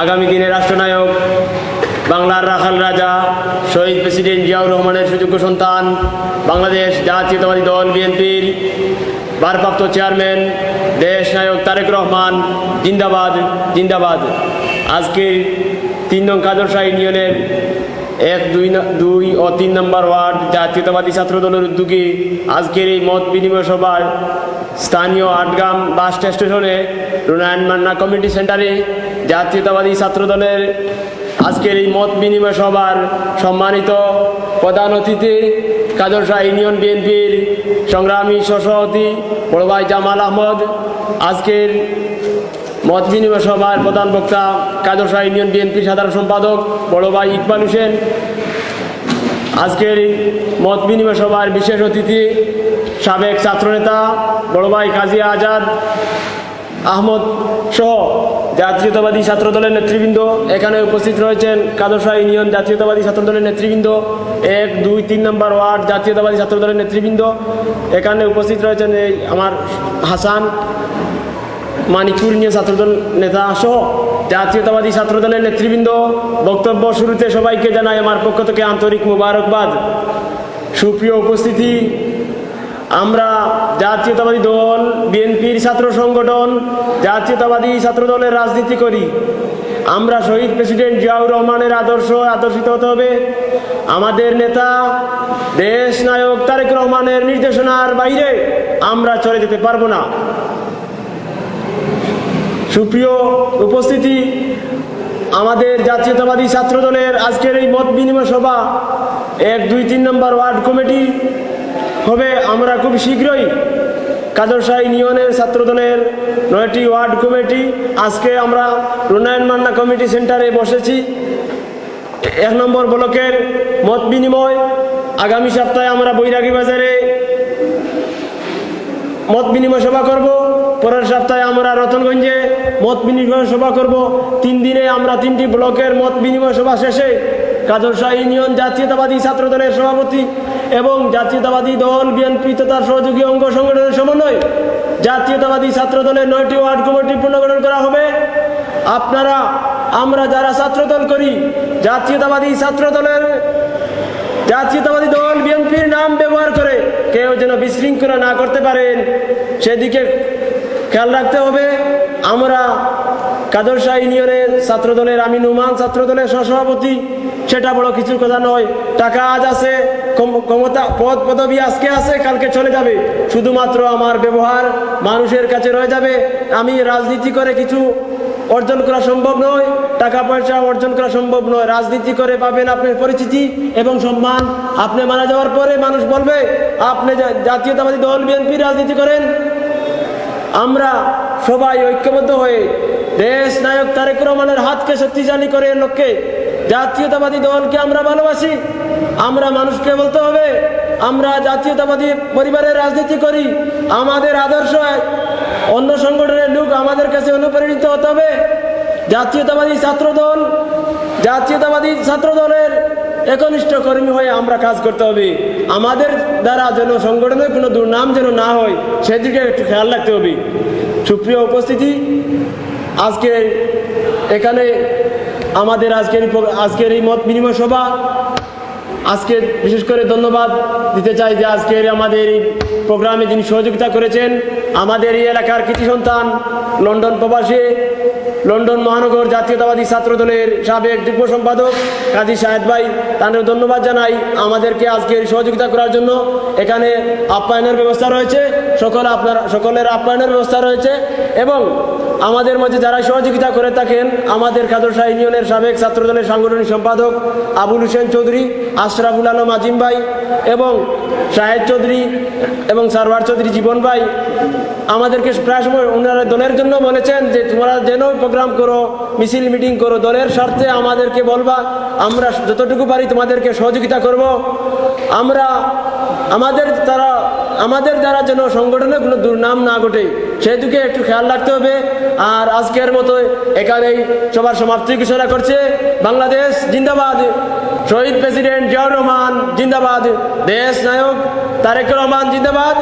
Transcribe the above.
আগামী দিনে রাষ্ট্রনায়ক বাংলার রাখাল রাজা, শহীদ প্রেসিডেন্ট জিয়াউর রহমানের সুযোগ্য সন্তান, বাংলাদেশ জাতীয়তাবাদী দল বিএনপির ভারপ্রাপ্ত চেয়ারম্যান, দেশ নায়ক তারেক রহমান, জিন্দাবাদ জিন্দাবাদ। আজকের তিন নং কাদরশাহ ইউনিয়নের এক, দুই দুই ও তিন নম্বর ওয়ার্ড জাতীয়তাবাদী ছাত্র দলের উদ্যোগে আজকের এই মত বিনিময় সভার স্থানীয় আটগাম বাস স্টেশনে রুনায়ন মান্না কমিউনিটি সেন্টারে জাতীয়তাবাদী ছাত্র দলের আজকের এই মত বিনিময় সভার সম্মানিত প্রধান অতিথি কাদরশাহ ইউনিয়ন বিএনপির সংগ্রামী সহসভাপতি বড় ভাই জামাল আহমদ, আজকের মত বিনিময় সভার প্রধান বক্তা কাদরশাহ ইউনিয়ন বিএনপির সাধারণ সম্পাদক বড় ভাই ইকবাল হোসেন। আজকের মত বিনিময় সভার বিশেষ অতিথি সাবেক ছাত্রনেতা বড় ভাই কাজী আজাদ আহমদ সহ জাতীয়তাবাদী ছাত্র দলের নেতৃবৃন্দ। এখানে উপস্থিত রয়েছেন কাদরশাহ ইউনিয়ন জাতীয়তাবাদী ছাত্র দলের নেতৃবৃন্দ। এক, দুই, তিন নম্বর ওয়ার্ড জাতীয়তাবাদী ছাত্র দলের নেতৃবৃন্দ। এখানে উপস্থিত রয়েছেন এই আমার হাসান মানিকপুর নিয়ে ছাত্রদল নেতা সহ জাতীয়তাবাদী ছাত্রদলের নেতৃবৃন্দ। বক্তব্য শুরুতে সবাইকে জানাই আমার পক্ষ থেকে আন্তরিক মোবারকবাদ। সুপ্রিয় উপস্থিতি আমরা জাতীয়তাবাদী দল, বিএনপির ছাত্র সংগঠন, জাতীয়তাবাদী ছাত্র দলের রাজনীতি করি। আমরা শহীদ প্রেসিডেন্ট জিয়াউর রহমানের আদর্শ আদর্শিত হতে হবে। আমাদের নেতা, দেশ নায়ক তারেক রহমানের নির্দেশনার বাইরে আমরা চলে যেতে পারব না। সুপ্রিয় উপস্থিতি, আমাদের জাতীয়তাবাদী ছাত্র দলের আজকের এই মত বিনিময় সভা, এক দুই তিন নম্বর ওয়ার্ড কমিটি হবে আমরা খুব শীঘ্রই কাদরশাহ ইউনিয়নের ছাত্র দলের নয়টি ওয়ার্ড কমিটি, আজকে আমরা উন্নয়ন মান্না কমিটি সেন্টারে বসেছি। এক নম্বর ব্লকের মত বিনিময়, আগামী সপ্তাহে আমরা বৈরাগী বাজারে মত বিনিময় সভা করব। পরের সপ্তাহে আমরা রতনগঞ্জে মত বিনিময় সভা করব। তিন দিনে আমরা তিনটি ব্লকের মত বিনিময় সভা শেষে কাদরশাহ ইউনিয়ন জাতীয়তাবাদী ছাত্র দলের সভাপতি এবং জাতীয়তাবাদী দল বিএনপি তথা সহযোগী অঙ্গ সংগঠনের সমন্বয় জাতীয়তাবাদী ছাত্র দলের নয়টি ওয়ার্ড কমিটি পুনর্গঠন করা হবে। আপনারা, আমরা যারা ছাত্রদল করি, জাতীয়তাবাদী ছাত্র দলের জাতীয়তাবাদী দল বিএনপির নাম ব্যবহার করে কেউ যেন বিশৃঙ্খলা না করতে পারেন, সেদিকে খেয়াল রাখতে হবে। আমরা কাদরশাহ ইউনিয়নের ছাত্র দলের আমি নুমান ছাত্র দলের সহসভাপতি সেটা বড় কিছুর কথা নয়। টাকা আজ আছে ক্ষমতা, পদ, পদবি আজকে আছে, কালকে চলে যাবে। শুধুমাত্র আমার ব্যবহার মানুষের কাছে রয়ে যাবে। আমি রাজনীতি করে কিছু অর্জন করা সম্ভব নয়, টাকা পয়সা অর্জন করা সম্ভব নয়। রাজনীতি করে পাবেন আপনার পরিচিতি এবং সম্মান। আপনি মারা যাওয়ার পরে মানুষ বলবে, আপনি জাতীয়তাবাদী দল, বিএনপি রাজনীতি করেন? আমরা সবাই ঐক্যবদ্ধ হয়ে দেশ নায়ক তারেক রহমানের হাতকে শক্তিশালী করে লক্ষ্যে জাতীয়তাবাদী দলকে আমরা ভালোবাসি। আমরা মানুষকে বলতে হবে, আমরা জাতীয়তাবাদী পরিবারের রাজনীতি করি। আমাদের আদর্শ অন্য সংগঠনের লোক আমাদের কাছে অনুপ্রাণিত হতে হবে। জাতীয়তাবাদী ছাত্র দল জাতীয়তাবাদী ছাত্র দলের একনিষ্ঠ কর্মী হয়ে আমরা কাজ করতে হবে। আমাদের দ্বারা যেন সংগঠনের কোনো দুর্নাম যেন না হয়, সেদিকে একটু খেয়াল রাখতে হবে। সুপ্রিয় উপস্থিতি, আজকে এখানে আমাদের আজকের আজকের এই মত বিনিময় সভা আজকে বিশেষ করে ধন্যবাদ দিতে চাই যে আজকের আমাদের এই প্রোগ্রামে যিনি সহযোগিতা করেছেন, আমাদের এই এলাকার কৃষি সন্তান, লন্ডন প্রবাসী লন্ডন মহানগর জাতীয়তাবাদী ছাত্র দলের সাবেক যুগ্ম সম্পাদক কাজী সাহেদ ভাই, তাদের ধন্যবাদ জানাই আমাদেরকে আজকের সহযোগিতা করার জন্য। এখানে আপ্যায়নের ব্যবস্থা রয়েছে, সকল আপনার, সকলের আপ্যায়নের ব্যবস্থা রয়েছে এবং আমাদের মধ্যে যারা সহযোগিতা করে থাকেন, আমাদের খাদরশাহ ইউনিয়নের সাবেক ছাত্রদলের সাংগঠনিক সম্পাদক আবুল হোসেন চৌধুরী, আশরাফুল আলম আজিম ভাই এবং শাহেদ চৌধুরী এবং সারবার চৌধুরী জীবন ভাই, আমাদেরকে প্রায় সময় ওনারা দলের জন্য বলেছেন যে তোমরা যেন প্রোগ্রাম করো, মিছিল, মিটিং করো, দলের স্বার্থে আমাদেরকে বলবা, আমরা যতটুকু পারি তোমাদেরকে সহযোগিতা করব। আমরা, আমাদের তারা, আমাদের দ্বারা যেন সংগঠনের কোনো দুর্নাম না ঘটে। সেদিকে একটু খেয়াল রাখতে হবে। আর আজকের মতো এখানেই সবার সমাপ্তি ঘোষণা করছে। বাংলাদেশ জিন্দাবাদ। শহীদ প্রেসিডেন্ট জিয়াউর রহমান জিন্দাবাদ। দেশ নায়ক তারেক রহমান জিন্দাবাদ।